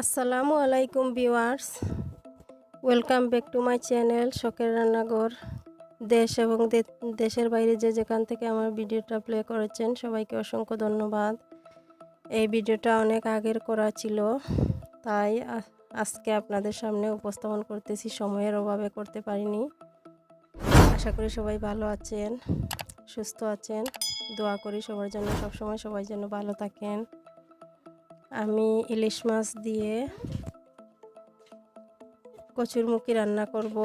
আসসালামু আলাইকুম viewers. Welcome back to my channel শখের রান্নাঘর। দেশ এবং দেশের বাইরে যে যেখান থেকে আমার ভিডিওটা প্লে করেছেন, সবাইকে অসংখ্য ধন্যবাদ। এই ভিডিওটা অনেক আগের করা ছিল, তাই আজকে আপনাদের সামনে উপস্থাপন করতেছি, সময়ের অভাবে করতে পারিনি। আশা করি সবাই ভালো আছেন, সুস্থ আছেন। দোয়া করি সবার জন্য, সবসময় সবাই যেন ভালো থাকেন। আমি ইলিশ মাছ দিয়ে কচুরমুখী রান্না করব।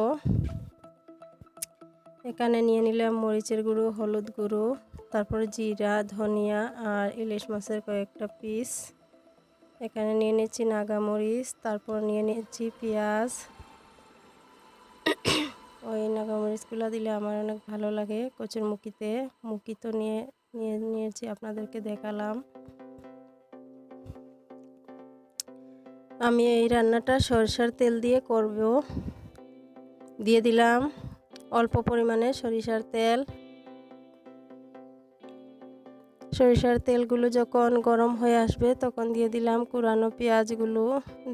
এখানে নিয়ে নিলাম মরিচের গুঁড়ো, হলুদ গুঁড়ো, তারপরে জিরা, ধনিয়া আর ইলিশ মাছের কয়েকটা পিস এখানে নিয়ে নিচ্ছি নাগামরিচ তারপর নিয়ে নিচ্ছি পেঁয়াজ। ওই নাগামরিচগুলো দিলে আমার অনেক ভালো লাগে কচুর মুখিতে। মুখি তো নিয়ে নিয়ে, নিয়েছি, আপনাদেরকে দেখালাম। আমি এই রান্নাটা সরিষার তেল দিয়ে করব। দিয়ে দিলাম অল্প পরিমাণে সরিষার তেল। সরিষার তেলগুলো যখন গরম হয়ে আসবে, তখন দিয়ে দিলাম কুরানো পেঁয়াজগুলো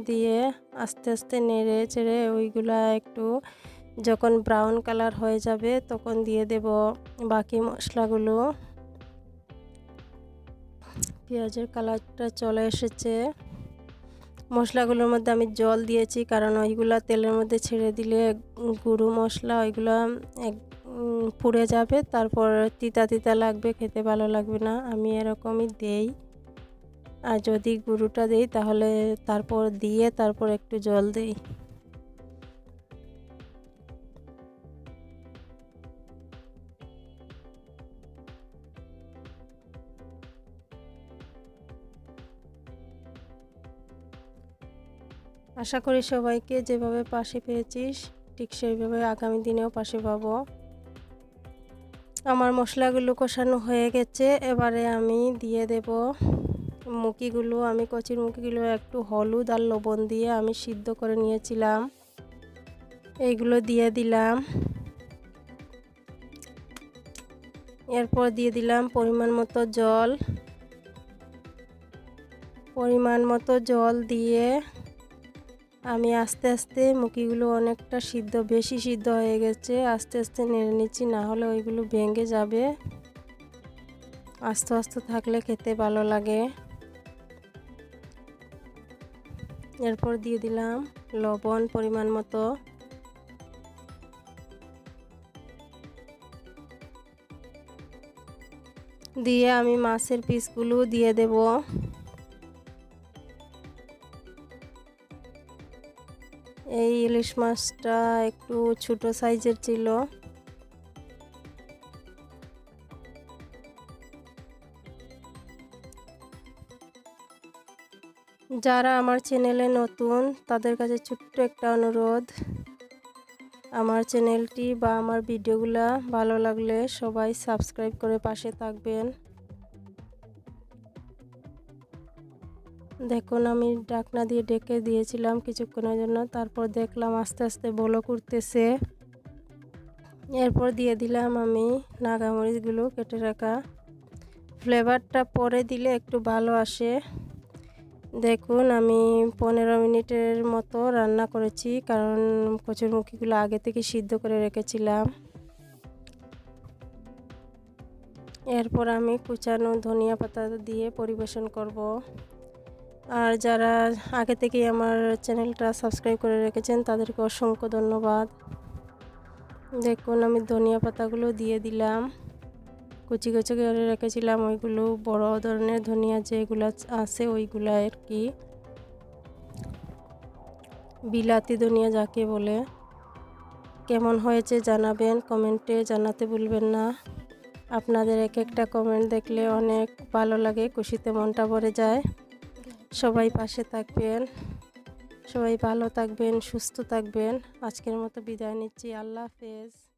দিয়ে আস্তে আস্তে নেড়ে চেড়ে ওইগুলা একটু যখন ব্রাউন কালার হয়ে যাবে, তখন দিয়ে দেব বাকি মশলাগুলো। পেঁয়াজের কালারটা চলে এসেছে। মশলাগুলোর মধ্যে আমি জল দিয়েছি, কারণ ওইগুলো তেলের মধ্যে ছেড়ে দিলে গুঁড়ো মশলা ওইগুলো এক পুড়ে যাবে। তারপর তিতা তিতা লাগবে, খেতে ভালো লাগবে না। আমি এরকমই দেই। আর যদি গুঁড়োটা দিই, তাহলে তারপর দিয়ে তারপর একটু জল দিই। আশা করি সবাইকে যেভাবে পাশে পেয়েছিস, ঠিক সেইভাবে আগামী দিনেও পাশে পাবো। আমার মশলাগুলো কষানো হয়ে গেছে, এবারে আমি দিয়ে দেব মুখিগুলো। আমি কচির মুখিগুলো একটু হলুদ আর লবণ দিয়ে আমি সিদ্ধ করে নিয়েছিলাম। এইগুলো দিয়ে দিলাম। এরপর দিয়ে দিলাম পরিমাণ মতো জল। পরিমাণ মতো জল দিয়ে আমি আস্তে আস্তে মুখিগুলো অনেকটা সিদ্ধ, বেশি সিদ্ধ হয়ে গেছে। আস্তে আস্তে নেড়ে নিচ্ছি, না হলে ওইগুলো ভেঙে যাবে। আস্তে আস্তে থাকলে খেতে ভালো লাগে। এরপর দিয়ে দিলাম লবণ পরিমাণ মতো। দিয়ে আমি মাছের পিসগুলো দিয়ে দেবো। এই ইলিশ মাছটা একটু ছোট সাইজের ছিল। যারা আমার চ্যানেলে নতুন, তাদের কাছে ছোট্ট একটা অনুরোধ। আমার চ্যানেলটি বা আমার ভিডিওগুলা ভালো লাগলে সবাই সাবস্ক্রাইব করে পাশে থাকবেন। দেখুন, আমি ডাকনা দিয়ে ডেকে দিয়েছিলাম কিছুক্ষণের জন্য। তারপর দেখলাম আস্তে আস্তে বলো করতেছে এরপর দিয়ে দিলাম আমি নাগামরিচগুলো কেটে রাখা। ফ্লেভারটা পরে দিলে একটু ভালো আসে। দেখুন, আমি পনেরো মিনিটের মতো রান্না করেছি, কারণ কচুরমুখিগুলো আগে থেকে সিদ্ধ করে রেখেছিলাম। এরপর আমি কুচানো ধনিয়া পাতা দিয়ে পরিবেশন করব। আর যারা আগে থেকেই আমার চ্যানেলটা সাবস্ক্রাইব করে রেখেছেন, তাদেরকে অসংখ্য ধন্যবাদ। দেখুন, আমি ধনিয়া পাতাগুলো দিয়ে দিলাম। কুচি কুচি করে রেখেছিলাম, ওইগুলো বড় ধরনের ধনিয়া যেগুলো আছে ওইগুলো আর কি। বিলাতি ধনিয়া যাকে বলে। কেমন হয়েছে জানাবেন, কমেন্টে জানাতে ভুলবেন না। আপনাদের এক একটা কমেন্ট দেখলে অনেক ভালো লাগে, খুশিতে মনটা ভরে যায়। সবাই পাশে থাকবেন সবাই ভালো থাকবেন সুস্থ থাকবেন। আজকের মতো বিদায় নিচ্ছি। আল্লাহ হাফেজ।